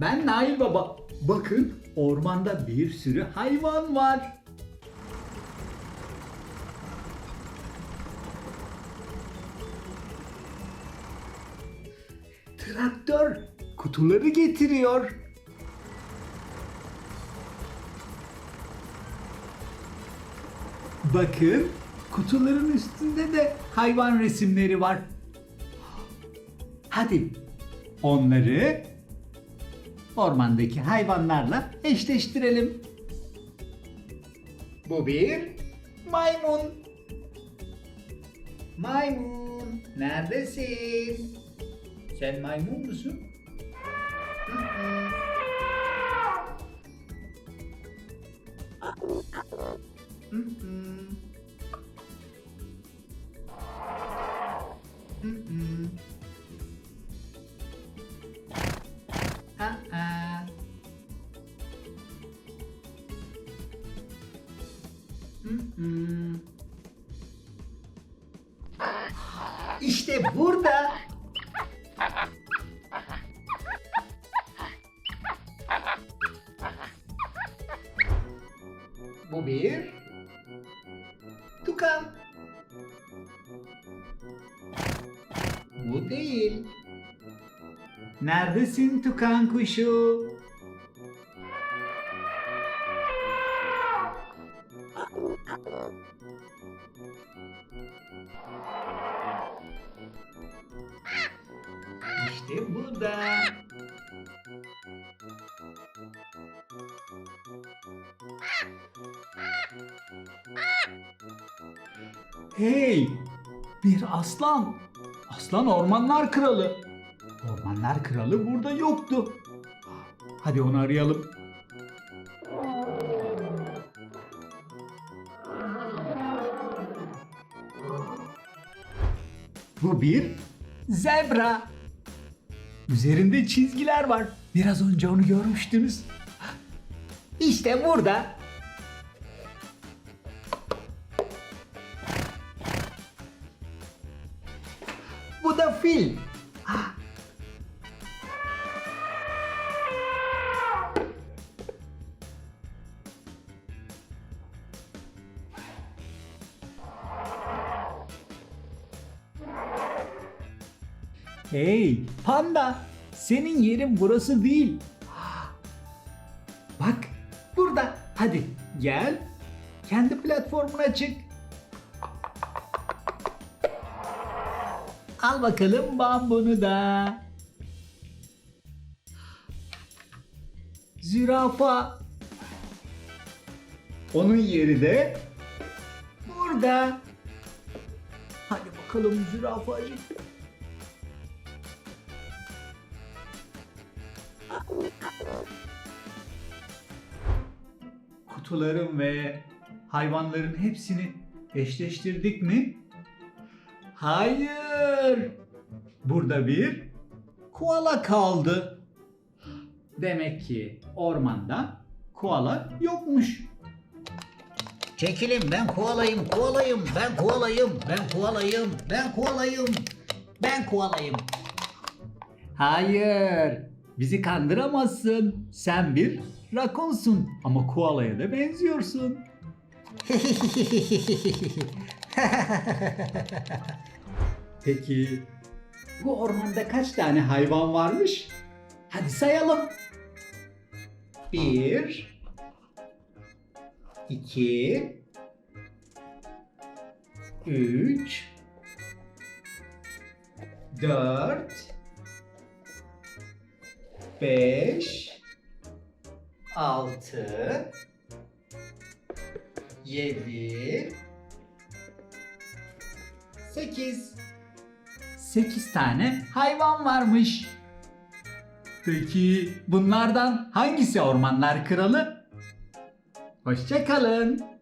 Ben Nail Baba. Bakın, ormanda bir sürü hayvan var. Traktör kutuları getiriyor. Bakın, kutuların üstünde de hayvan resimleri var. Hadi onları ormandaki hayvanlarla eşleştirelim. Bu bir maymun. Maymun, neredesin? Sen maymun musun? Hı İşte burada. Bu bir tukan. Bu değil. Neredesin tukan kuşu? İşte burada. Hey! Bir aslan. Aslan ormanlar kralı. Ormanlar kralı burada yoktu. Hadi onu arayalım. Bu bir zebra. Üzerinde çizgiler var. Biraz önce onu görmüştünüz. İşte burada. Bu da fil. Hey panda senin yerin burası değil. Bak burada hadi gel kendi platformuna çık. Al bakalım bambunu da. Zürafa. Onun yeri de burada. Hadi bakalım zürafayı. Kutuların ve hayvanların hepsini eşleştirdik mi? Hayır. Burada bir koala kaldı. Demek ki ormanda koala yokmuş. Çekilin ben koalayım, koalayım, ben koalayım, ben koalayım, ben koalayım, ben koalayım. Hayır. Bizi kandıramazsın. Sen bir rakonsun ama koalaya da benziyorsun. Peki bu ormanda kaç tane hayvan varmış? Hadi sayalım. Bir, iki, üç, dört, beş, altı, yedi, sekiz. Sekiz tane hayvan varmış. Peki bunlardan hangisi ormanlar kralı? Hoşçakalın.